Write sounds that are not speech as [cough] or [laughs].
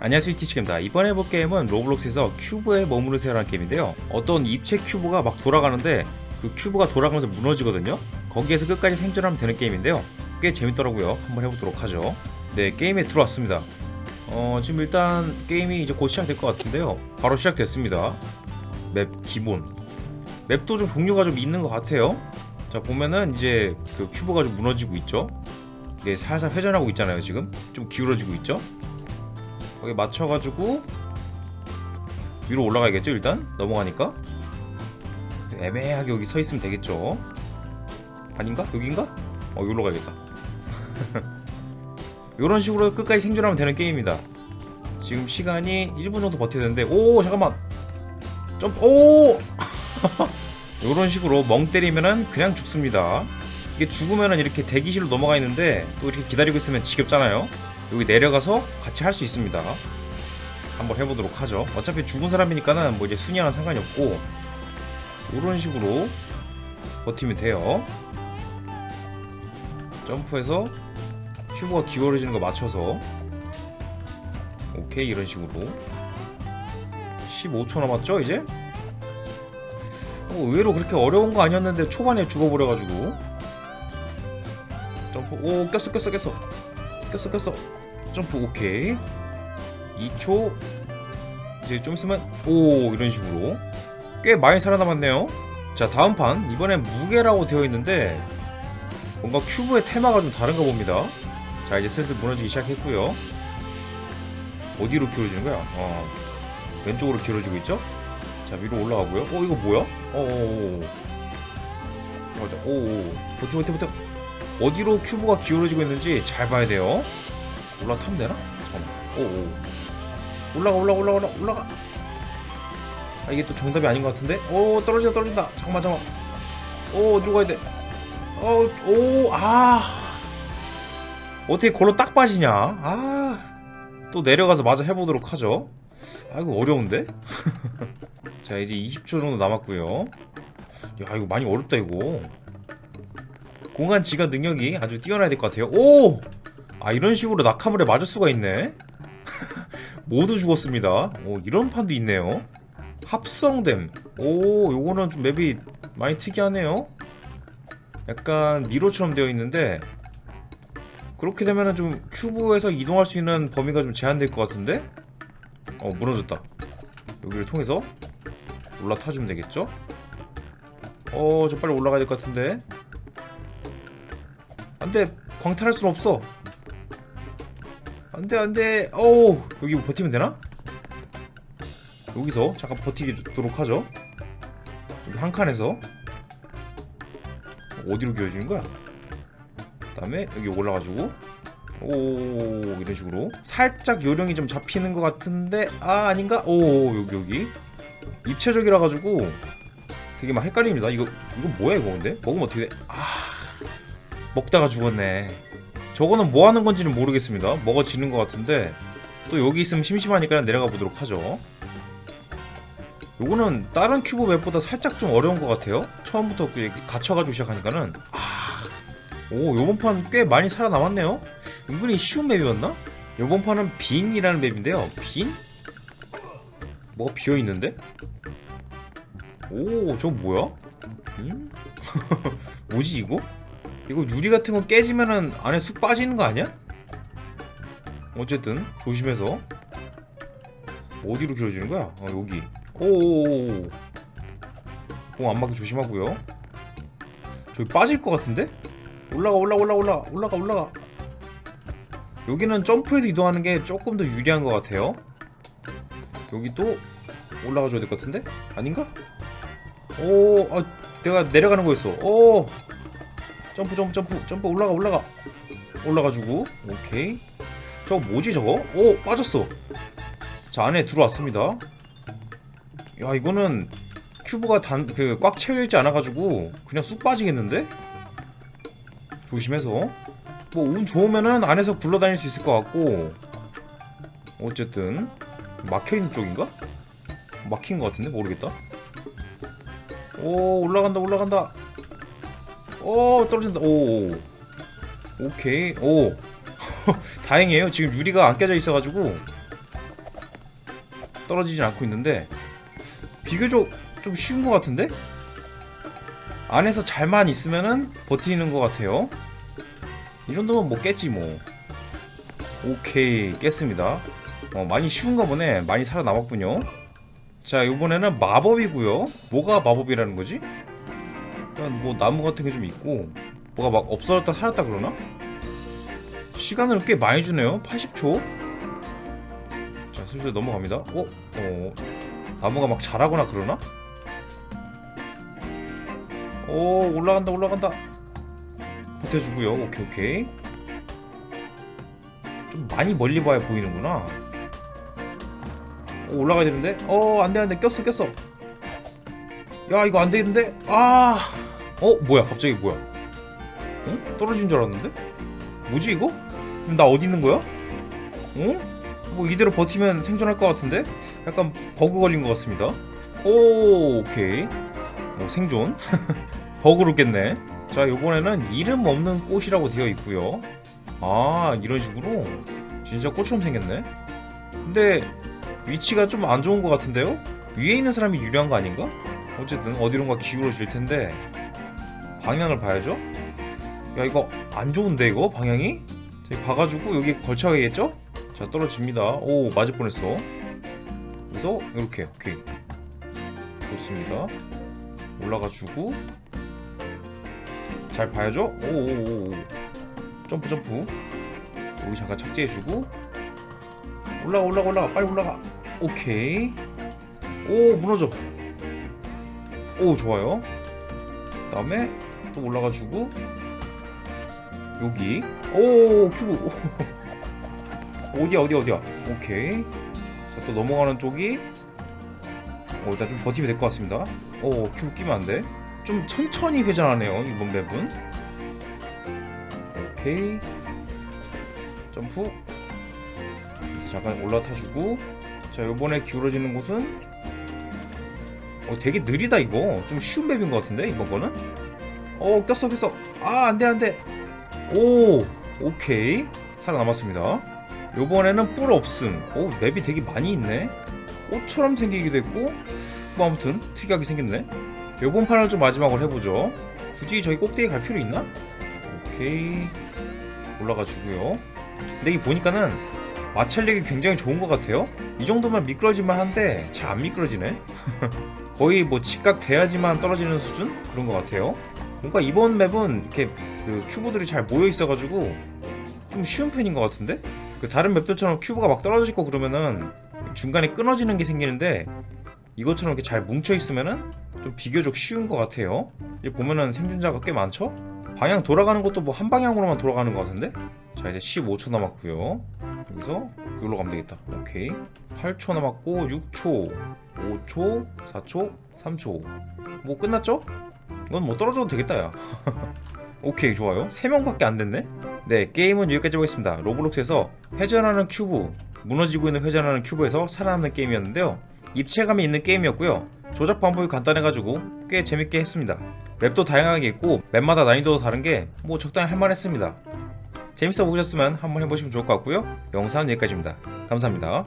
안녕하세요 티치입니다. 이번에 해볼 게임은 로블록스에서 큐브에 머무르세요라는 게임인데요. 어떤 입체 큐브가 막 돌아가는데 그 큐브가 돌아가면서 무너지거든요. 거기에서 끝까지 생존하면 되는 게임인데요. 꽤 재밌더라고요. 한번 해보도록 하죠. 네 게임에 들어왔습니다. 어 지금 일단 게임이 이제 곧 시작될 것 같은데요. 바로 시작됐습니다. 맵 기본. 맵도 좀 종류가 좀 있는 것 같아요. 자 보면은 이제 그 큐브가 좀 무너지고 있죠. 이게 살살 회전하고 있잖아요 지금. 좀 기울어지고 있죠 거기 맞춰가지고 위로 올라가야겠죠 일단? 넘어가니까? 애매하게 여기 서 있으면 되겠죠? 아닌가? 여긴가? 어 여기로 가야겠다. [laughs] 이런 식으로 끝까지 생존하면 되는 게임입니다. 지금 시간이 1분 정도 버텨야 되는데 오 잠깐만! 점프 오! [laughs] 이런 식으로 멍 때리면은 그냥 죽습니다. 이게 죽으면은 이렇게 대기실로 넘어가 있는데 또 이렇게 기다리고 있으면 지겹잖아요 여기 내려가서 같이 할 수 있습니다. 한번 해보도록 하죠. 어차피 죽은 사람이니까는 뭐 이제 순위와는 상관이 없고 이런 식으로 버티면 돼요. 점프해서 큐브가 기울어지는 거 맞춰서 오케이 이런 식으로 15초 남았죠 이제? 어, 의외로 그렇게 어려운 거 아니었는데 초반에 죽어버려가지고 점프 오 꼈어 꼈어 꼈어 꼈어 꼈어 점프 오케이. 2초 이제 좀 있으면 오 이런 식으로. 꽤 많이 살아남았네요. 자 다음 판. 이번엔 무게라고 되어 있는데 뭔가 큐브의 테마가 좀 다른가 봅니다. 자 이제 슬슬 무너지기 시작했고요. 어디로 기울어지는 거야? 어 왼쪽으로 기울어지고 있죠? 자 위로 올라가고요. 어 이거 뭐야? 어어어. 맞아. 오오. 버텨 버텨 버텨. 어디로 큐브가 기울어지고 있는지 잘 봐야 돼요. 올라타면 되나? 잠깐만. 오오. 올라가 올라가 올라가 올라가 올라가. 아 이게 또 정답이 아닌 것 같은데? 오 떨어진다 떨어진다. 잠깐만 잠깐만. 오 어디로 가야 돼? 어 오 아 어떻게 걸로 딱 빠지냐? 아 또 내려가서 마저 해보도록 하죠. 아 이거 어려운데? [laughs] 자 이제 20초 정도 남았고요. 야 이거 많이 어렵다 이거. 공간 지가 능력이 아주 뛰어나야 될 것 같아요. 오! 아 이런 식으로 낙하물에 맞을 수가 있네. [laughs] 모두 죽었습니다. 오 이런 판도 있네요. 합성됨. 오 요거는 좀 맵이 많이 특이하네요. 약간 미로처럼 되어 있는데 그렇게 되면은 좀 큐브에서 이동할 수 있는 범위가 좀 제한될 것 같은데? 어 무너졌다. 여기를 통해서 올라타주면 되겠죠? 어저 빨리 올라가야 될 것 같은데 안돼 광탈할 순 없어 안돼 안돼 어우 여기 뭐 버티면 되나? 여기서 잠깐 버티도록 하죠 여기 한 칸에서 어디로 기어지는 거야? 그 다음에 여기 올라가지고 오 이런 식으로 살짝 요령이 좀 잡히는 것 같은데 아 아닌가? 오 여기 여기 입체적이라 가지고 되게 막 헷갈립니다 이거 이거 뭐야 이거 근데? 먹으면 어떻게 돼? 아 먹다가 죽었네. 저거는 뭐 하는 건지는 모르겠습니다. 먹어지는 것 같은데 또 여기 있으면 심심하니까 내려가 보도록 하죠. 요거는 다른 큐브 맵보다 살짝 좀 어려운 것 같아요. 처음부터 갇혀가지고 시작하니까는 아, 오 요번 판 꽤 많이 살아남았네요. 은근히 쉬운 맵이었나? 요번 판은 빈이라는 맵인데요. 빈? 뭐가 비어 있는데? 오, 저 뭐야? 음? [laughs] 뭐지 이거? 이거 유리 같은 거 깨지면은 안에 쑥 빠지는 거 아니야? 어쨌든 조심해서 어디로 길어지는 거야? 어 여기 오오오오 공안 맞게 조심하고요 저기 빠질 것 같은데? 올라가 올라가 올라가 올라가 올라가 올라가 여기는 점프해서 이동하는 게 조금 더 유리한 것 같아요 여기 또 올라가 줘야 될 것 같은데? 아닌가? 오, 아, 내가 내려가는 거였어. 오, 점프 점프 점프. 점프 올라가 올라가. 올라가지고. 오케이. 저거 뭐지 저거? 오 빠졌어. 자 안에 들어왔습니다. 야 이거는 큐브가 단 그 꽉 채워 있지 않아 가지고 그냥 쑥 빠지겠는데? 조심해서. 뭐 운 좋으면은 안에서 굴러다닐 수 있을 것 같고. 어쨌든. 막혀 있는 쪽인가? 막힌 것 같은데? 모르겠다. 오 올라간다 올라간다 오 떨어진다 오 오케이 오 [laughs] 다행이에요 지금 유리가 안 깨져 있어가지고 떨어지진 않고 있는데 비교적 좀 쉬운 것 같은데? 안에서 잘만 있으면은 버티는 것 같아요. 이 정도면 뭐 깼지 뭐. 오케이 깼습니다. 어, 많이 쉬운가 보네. 많이 살아남았군요. 자 이번에는 마법이고요. 뭐가 마법이라는 거지? 일단 뭐 나무 같은 게 좀 있고 뭐가 막 없어졌다 살았다 그러나? 시간을 꽤 많이 주네요. 80초. 자 슬슬 넘어갑니다. 어? 어 나무가 막 자라거나 그러나? 오 올라간다 올라간다 버텨주고요 오케이 오케이 좀 많이 멀리 봐야 보이는구나 오, 올라가야 되는데 어 안돼 안돼 꼈어 꼈어 야 이거 안 되는데 아 어? 뭐야? 갑자기 뭐야? 어? 떨어진 줄 알았는데? 뭐지 이거? 그럼 나 어디 있는 거야? 어? 뭐 이대로 버티면 생존할 것 같은데? 약간 버그 걸린 것 같습니다. 오 오케이. 오, 생존. [laughs] 버그로 깼네. 자 요번에는 이름 없는 꽃이라고 되어 있고요. 아 이런 식으로? 진짜 꽃처럼 생겼네. 근데 위치가 좀 안 좋은 것 같은데요? 위에 있는 사람이 유리한 거 아닌가? 어쨌든 어디론가 기울어질 텐데 방향을 봐야죠? 야 이거 안 좋은데 이거? 방향이? 자, 봐가지고 여기 걸쳐야겠죠? 자 떨어집니다. 오 맞을 뻔했어. 그래서 이렇게 오케이. 좋습니다. 올라가주고. 잘 봐야죠? 오오오. 점프 점프. 여기 잠깐 착지해주고. 올라가 올라가 올라가. 빨리 올라가. 오케이. 오 무너져. 오 좋아요. 그 다음에 또 올라가주고 여기. 오 큐브. [laughs] 어디야 어디야 어디야? 오케이. 자 또 넘어가는 쪽이. 어, 일단 좀 버티면 될 것 같습니다. 오 큐브 끼면 안돼. 좀 천천히 회전하네요 이번 맵은. 오케이. 점프. 잠깐 올라타주고. 자 요번에 기울어지는 곳은. 어 되게 느리다 이거. 좀 쉬운 맵인 것 같은데 이번 거는 어 꼈어 꼈어. 아 안돼 안돼. 오 오케이. 살아남았습니다. 요번에는 뿔 없음. 오 맵이 되게 많이 있네. 꽃처럼 생기기도 했고. 뭐 아무튼 특이하게 생겼네. 요번 판을 좀 마지막으로 해보죠. 굳이 저기 꼭대기 갈 필요 있나? 오케이. 올라가 주고요. 근데 이게 보니까는 마찰력이 굉장히 좋은 것 같아요. 이 정도면 미끄러질만 한데 잘 안 미끄러지네. [laughs] 거의 뭐 직각 돼야지만 떨어지는 수준? 그런 것 같아요 뭔가 이번 맵은 이렇게 그 큐브들이 잘 모여 있어가지고 좀 쉬운 편인 것 같은데? 그 다른 맵들처럼 큐브가 막 떨어질 거 그러면은 중간에 끊어지는 게 생기는데 이것처럼 이렇게 잘 뭉쳐 있으면은 좀 비교적 쉬운 것 같아요. 이제 보면은 생존자가 꽤 많죠? 방향 돌아가는 것도 뭐 한 방향으로만 돌아가는 것 같은데? 자 이제 15초 남았고요. 여기서 여기로 가면 되겠다. 오케이. 8초 남았고 6초, 5초, 4초, 3초. 뭐 끝났죠? 이건 뭐 떨어져도 되겠다 야. [laughs] 오케이 좋아요. 3명밖에 안 됐네. 네 게임은 여기까지 보겠습니다. 로블록스에서 회전하는 큐브, 무너지고 있는 회전하는 큐브에서 살아남는 게임이었는데요. 입체감이 있는 게임이었고요. 조작 방법이 간단해가지고 꽤 재밌게 했습니다. 맵도 다양하게 있고 맵마다 난이도도 다른 게 뭐 적당히 할만했습니다. 재밌어 보셨으면 한번 해보시면 좋을 것 같고요. 영상은 여기까지입니다. 감사합니다.